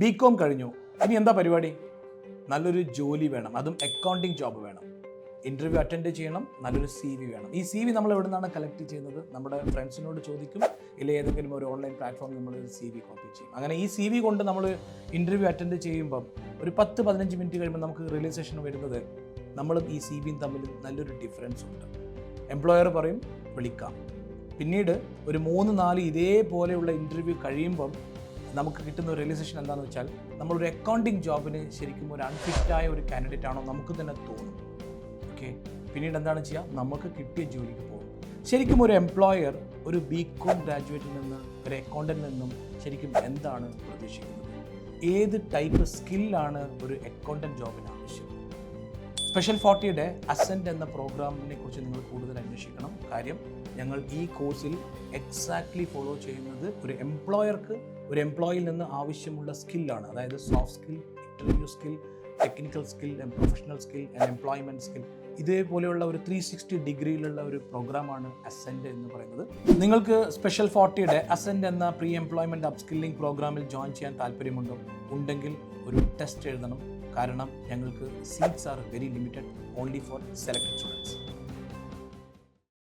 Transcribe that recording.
B com കഴിഞ്ഞു. ഇനി എന്താ പരിപാടി? നല്ലൊരു ജോലി വേണം. അതും അക്കൗണ്ടിങ് ജോബ് വേണം. ഇന്റർവ്യൂ അറ്റൻഡ് ചെയ്യണം. നല്ലൊരു സി വി വേണം. ഈ സി വി നമ്മൾ എവിടെ നിന്നാണ് കളക്ട് ചെയ്യുന്നത്? നമ്മുടെ ഫ്രണ്ട്സിനോട് ചോദിക്കും. ഇല്ല ഏതെങ്കിലും ഒരു ഓൺലൈൻ പ്ലാറ്റ്ഫോമിൽ നമ്മൾ സി വി കോപ്പി ചെയ്യും. അങ്ങനെ ഈ സി വി കൊണ്ട് നമ്മൾ ഇന്റർവ്യൂ അറ്റൻഡ് ചെയ്യുമ്പം ഒരു പത്ത് പതിനഞ്ച് മിനിറ്റ് കഴിയുമ്പോൾ നമുക്ക് റിയലൈസേഷൻ വരുന്നത് നമ്മളും ഈ സി വിയും തമ്മിൽ നല്ലൊരു ഡിഫറൻസ് ഉണ്ട്. എംപ്ലോയർ പറയും വിളിക്കാം. പിന്നീട് ഒരു മൂന്ന് നാല് ഇതേപോലെയുള്ള ഇന്റർവ്യൂ കഴിയുമ്പം നമുക്ക് കിട്ടുന്ന ഒരു റിയലൈസേഷൻ എന്താണെന്ന് വെച്ചാൽ നമ്മളൊരു അക്കൗണ്ടിങ് ജോബിന് ശരിക്കും ഒരു അൺഫിറ്റായ ഒരു കാൻഡിഡേറ്റ് ആണോ നമുക്ക് തന്നെ തോന്നും. ഓക്കെ പിന്നീട് എന്താണ് ചെയ്യുക നമുക്ക് കിട്ടിയ ജോലിക്ക് പോകും. ശരിക്കും ഒരു എംപ്ലോയർ ഒരു ബി കോം ഗ്രാജുവേറ്റിൽ നിന്ന് ഒരു അക്കൗണ്ടിൽ നിന്നും ശരിക്കും എന്താണ് പ്രതീക്ഷിക്കുന്നത്? ഏത് ടൈപ്പ് സ്കില്ലാണ് ഒരു അക്കൗണ്ടന്റ് ജോബിന് ആവശ്യം? സ്പെഷ്യൽ ഫോർട്ടിയുടെ അസെന്റ് എന്ന പ്രോഗ്രാമിനെ കുറിച്ച് നിങ്ങൾ കൂടുതൽ അന്വേഷിക്കണം. കാര്യം ഞങ്ങൾ ഈ കോഴ്സിൽ എക്സാക്ട്ലി ഫോളോ ചെയ്യുന്നത് ഒരു എംപ്ലോയർക്ക് ഒരു എംപ്ലോയിൽ നിന്ന് ആവശ്യമുള്ള സ്കില്ലാണ് അതായത് soft skill interview skill technical skill professional skill and employment skill ഇതേപോലെയുള്ള ഒരു ത്രീ സിക്സ്റ്റി ഡിഗ്രിയിലുള്ള ഒരു പ്രോഗ്രാമാണ് അസെൻഡ് എന്ന് പറയുന്നത്. നിങ്ങൾക്ക് സ്പെഷ്യൽ ഫോർട്ടിയുടെ അസെൻഡ് എന്ന പ്രീ എംപ്ലോയ്മെന്റ് അപ്സ്കില്ലിംഗ് പ്രോഗ്രാമിൽ ജോയിൻ ചെയ്യാൻ താല്പര്യമുണ്ടോ? ഉണ്ടെങ്കിൽ ഒരു ടെസ്റ്റ് എഴുതണം. കാരണം ഞങ്ങൾക്ക് seats are very limited only for selected students